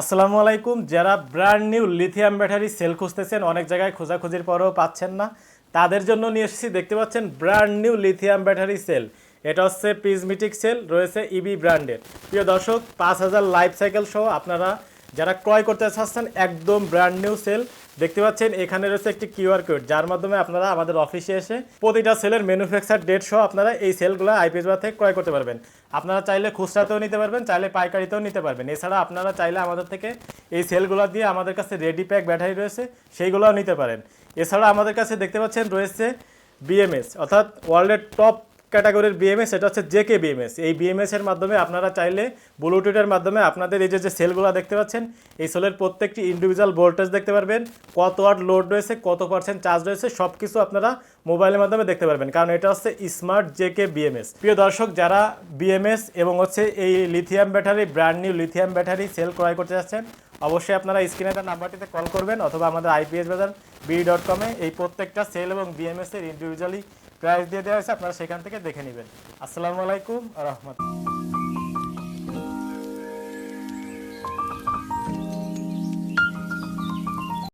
আসসালামু আলাইকুম। যারা brand new lithium battery cell খুঁজতেছেন, অনেক জায়গায় খোঁজাখুঁজির পরেও পাচ্ছেন না। তাদের জন্য নিয়ে এসেছি, দেখতে পাচ্ছেন brand new lithium battery cell এটা হচ্ছে পিজমিটিক সেল রয়েছে ইবি ব্র্যান্ডের প্রিয় দর্শক, পাঁচ হাজার লাইফ সাইকেল সহ আপনারা যারা ক্রয় করতে চাচ্ছেন, একদম ব্র্যান্ড নিউ সেল দেখতে পাচ্ছেন এখানে রয়েছে একটি কিউআর কোড যার মাধ্যমে আপনারা আমাদের অফিসে এসে প্রতিটা সেলের ম্যানুফ্যাকচার ডেট সহ আপনারা এই সেলগুলো আইপিএস বা থেকে ক্রয় করতে পারবেন। আপনারা চাইলে খুচরাতেও নিতে পারবেন, চাইলে পাইকারিতেও নিতে পারবেন। এছাড়া আপনারা চাইলে আমাদের থেকে এই সেলগুলো দিয়ে আমাদের কাছে রেডি প্যাক ব্যাটারি রয়েছে, সেইগুলোও নিতে পারেন। এছাড়া আমাদের কাছে দেখতে পাচ্ছেন রয়েছে বিএমএস অর্থাৎ ওয়ার্ল্ডের টপ ক্যাটাগরির বিএমএস এটা হচ্ছে জেকে বিএমএস এই বিএমএস এর মাধ্যমে আপনারা চাইলে ব্লুটুথের মাধ্যমে আপনাদের এই যে যে সেলগুলো দেখতে পাচ্ছেন, এই সেলের প্রত্যেকটি ইন্ডিভিজুয়াল ভোল্টেজ দেখতে পারবেন, কত ওয়াট লোড রয়েছে, কত পার্সেন্ট চার্জ রয়েছে সব কিছু আপনারা মোবাইলের মাধ্যমে দেখতে পারবেন। কারণ এটা হচ্ছে স্মার্ট জেকে বিএমএস প্রিয় দর্শক, যারা বিএমএস এবং হচ্ছে এই lithium battery brand new lithium battery cell ক্রয় করতে যাচ্ছেন, অবশ্যই আপনারা স্ক্রিনে তার নাম্বারটিতে কল করবেন, অথবা আমাদের আইপিএস বাজার বি ডট কমে এই প্রত্যেকটা সেল এবং বিএমএস এর ইন্ডিভিজুয়ালি প্রাইস দিয়ে দেওয়া হয়েছে আপনারা সেখান থেকে দেখে নেবেন। আসসালামু আলাইকুম রহমতুল্লাহ